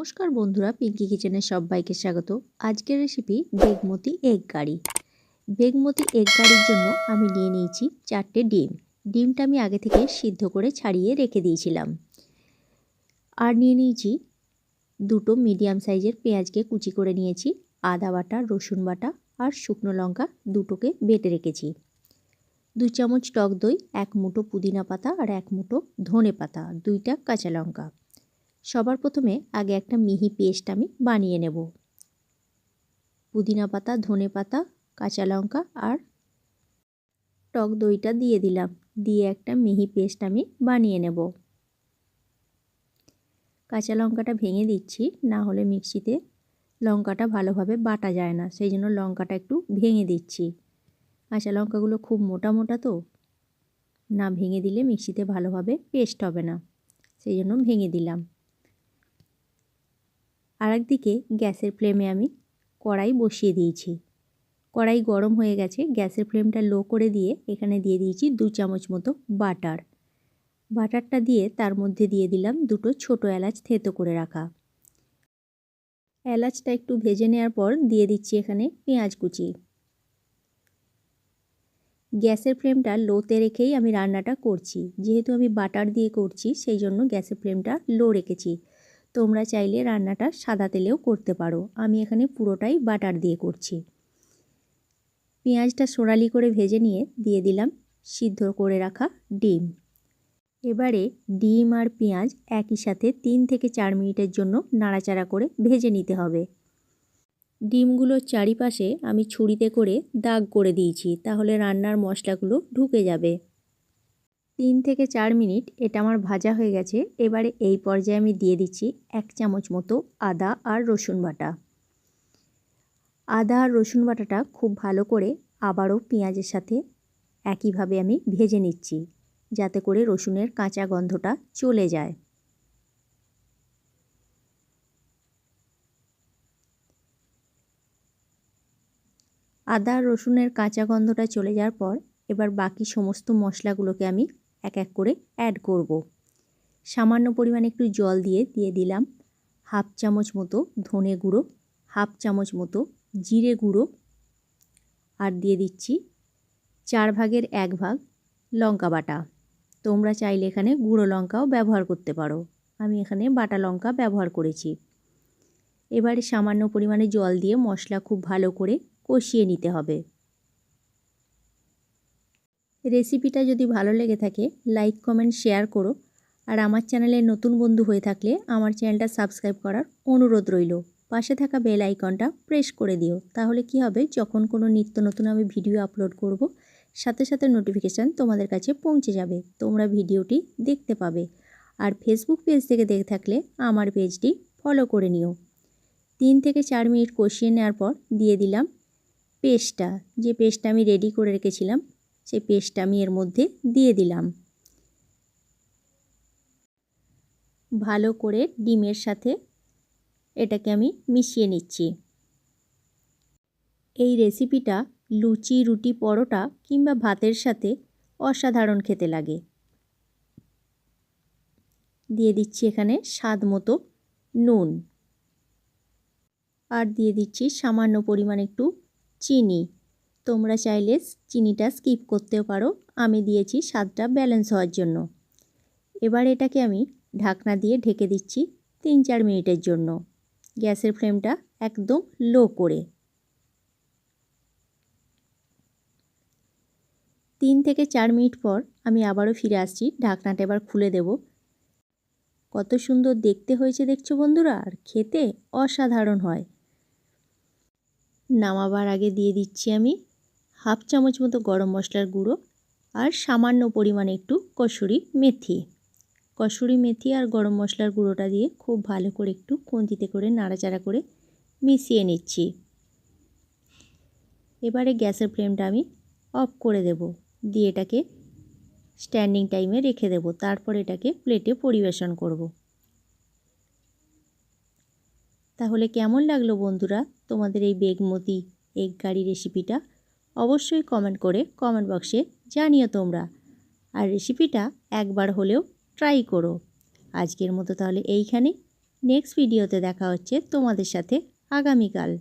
নমস্কার বন্ধুরা পিঙ্কি কিচেনের সবাইকে স্বাগত। আজকের recipe Begumati egg curry Begumati egg কারির জন্য আমি নিয়ে নিয়েছি চারটে ডিম। ডিমটা আমি আগে থেকে সিদ্ধ করে ছাড়িয়ে রেখে দিয়েছিলাম। আর নিয়ে নিয়েছি দুটো মিডিয়াম সাইজের পেঁয়াজকে কুচি করে নিয়েছি, আদা বাটা, রসুন বাটা আর শুকনো লঙ্কা দুটোকে বেটে রেখেছি। দু চামচ টক দই, এক মুঠো পুদিনা পাতা আর এক মুঠো ধনে পাতা, দুইটা কাঁচা লঙ্কা। সবার প্রথমে আগে একটা মিহি পেস্ট আমি বানিয়ে নেব। পুদিনা পাতা, ধনে পাতা, কাঁচা লঙ্কা আর টক দইটা দিয়ে দিলাম। দিয়ে একটা মিহি পেস্ট আমি বানিয়ে নেব। কাঁচা লঙ্কাটা ভেঙে দিচ্ছি, না হলে মিক্সিতে লঙ্কাটা ভালোভাবে বাটা যায় না, সেই জন্য লঙ্কাটা একটু ভেঙে দিচ্ছি। কাঁচা লঙ্কাগুলো খুব মোটা মোটা তো, না ভেঙে দিলে মিক্সিতে ভালোভাবে পেস্ট হবে না, সেই জন্য ভেঙে দিলাম। আর একদিকে গ্যাসের ফ্লেমে আমি কড়াই বসিয়ে দিয়েছি। কড়াই গরম হয়ে গেছে, গ্যাসের ফ্লেমটা লো করে দিয়ে এখানে দিয়ে দিয়েছি দু চামচ মতো বাটার। বাটারটা দিয়ে তার মধ্যে দিয়ে দিলাম দুটো ছোট এলাচ থেতো করে রাখা। এলাচটা একটু ভেজে নেওয়ার পর দিয়ে দিচ্ছি এখানে পেঁয়াজ কুচি। গ্যাসের ফ্লেমটা লোতে রেখেই আমি রান্নাটা করছি। যেহেতু আমি বাটার দিয়ে করছি, সেই জন্য গ্যাসের ফ্লেমটা লো রেখেছি। তোমরা চাইলে রান্নাটা সাদা তেলেও করতে পারো। আমি এখানে পুরোটাই বাটার দিয়ে করছি। পেঁয়াজটা সোনালি করে ভেজে নিয়ে দিয়ে দিলাম সিদ্ধ করে রাখা ডিম। এবারে ডিম আর পেঁয়াজ একই সাথে তিন থেকে চার মিনিটের জন্য নাড়াচাড়া করে ভেজে নিতে হবে। ডিমগুলোর চারিপাশে আমি ছুরিতে করে দাগ করে দিয়েছি, তাহলে রান্নার মশলাগুলো ঢুকে যাবে। তিন থেকে চার মিনিট এটা আমার ভাজা হয়ে গেছে। এবারে এই পর্যায়ে আমি দিয়ে দিচ্ছি এক চামচ মতো আদা আর রসুন বাটা। আদা আর রসুন বাটাটা খুব ভালো করে আবারও পেঁয়াজের সাথে একইভাবে আমি ভেজে নিচ্ছি, যাতে করে রসুনের কাঁচা গন্ধটা চলে যায়। আদা রসুনের কাঁচা গন্ধটা চলে যাওয়ার পর এবার বাকি সমস্ত মশলাগুলোকে আমি এক এক করে অ্যাড করব। সামান্য পরিমাণে একটু জল দিয়ে দিয়ে দিলাম। হাফ চামচ মতো ধনে গুঁড়ো, হাফ চামচ মতো জিরে গুঁড়ো আর দিয়ে দিচ্ছি চার ভাগের এক ভাগ লঙ্কা বাটা। তোমরা চাইলে এখানে গুঁড়ো লঙ্কাও ব্যবহার করতে পারো। আমি এখানে বাটা লঙ্কা ব্যবহার করেছি। এবারে সামান্য পরিমাণে জল দিয়ে মশলা খুব ভালো করে কষিয়ে নিতে হবে। রেসিপিটা যদি ভালো লেগে থাকে, লাইক, কমেন্ট, শেয়ার করো। আর আমার চ্যানেলে নতুন বন্ধু হয়ে থাকলে আমার চ্যানেলটা সাবস্ক্রাইব করার অনুরোধ রইল। পাশে থাকা বেল আইকনটা প্রেস করে দিও। তাহলে কি হবে? যখন কোনো নিত্য নতুন আমি ভিডিও আপলোড করব, সাথে সাথে নোটিফিকেশান তোমাদের কাছে পৌঁছে যাবে। তোমরা ভিডিওটি দেখতে পাবে। আর ফেসবুক পেজ থেকে দেখে থাকলে আমার পেজটি ফলো করে নিও। তিন থেকে চার মিনিট কষিয়ে নেওয়ার পর দিয়ে দিলাম পেস্টটা। যে পেস্টটা আমি রেডি করে রেখেছিলাম সেই পেস্টটা আমি এর মধ্যে দিয়ে দিলাম। ভালো করে ডিমের সাথে এটাকে আমি মিশিয়ে নিচ্ছি। এই রেসিপিটা লুচি, রুটি, পরোটা কিংবা ভাতের সাথে অসাধারণ খেতে লাগে। দিয়ে দিচ্ছি এখানে স্বাদ মতো নুন। আর দিয়ে দিচ্ছি সামান্য পরিমাণ একটু চিনি। তোমরা চাইলে চিনিটা স্কিপ করতেও পারো। আমি দিয়েছি স্বাদটা ব্যালেন্স হওয়ার জন্য। এবার এটাকে আমি ঢাকনা দিয়ে ঢেকে দিচ্ছি তিন চার মিনিটের জন্য। গ্যাসের ফ্লেমটা একদম লো করে। তিন থেকে চার মিনিট পর আমি আবারও ফিরে আসছি। ঢাকনাটা এবার খুলে দেব। কত সুন্দর দেখতে হয়েছে দেখছ বন্ধুরা, আর খেতে অসাধারণ হয়। নামাবার আগে দিয়ে দিচ্ছি আমি হাফ চামচ মতো গরম মশলার গুঁড়ো আর সামান্য পরিমাণে একটু কসুরি মেথি। কসুরি মেথি আর গরম মশলার গুঁড়োটা দিয়ে খুব ভালো করে একটু কঞ্চিতে করে নাড়াচাড়া করে মিশিয়ে নিচ্ছি। এবারে গ্যাসের ফ্লেমটা আমি অফ করে দেব। দিয়ে এটাকে স্ট্যান্ডিং টাইমে রেখে দেব। তারপর এটাকে প্লেটে পরিবেশন করব। তাহলে কেমন লাগল বন্ধুরা? তোমাদের এই বেগমতি এগ কারি রেসিপিটা? অবশ্যই কমেন্ট করে কমেন্ট বক্সে জানিও তোমরা। আর রেসিপিটা একবার হলেও ট্রাই করো। আজকের মতো তাহলে এইখানে। নেক্সট ভিডিওতে দেখা হচ্ছে তোমাদের সাথে আগামীকাল।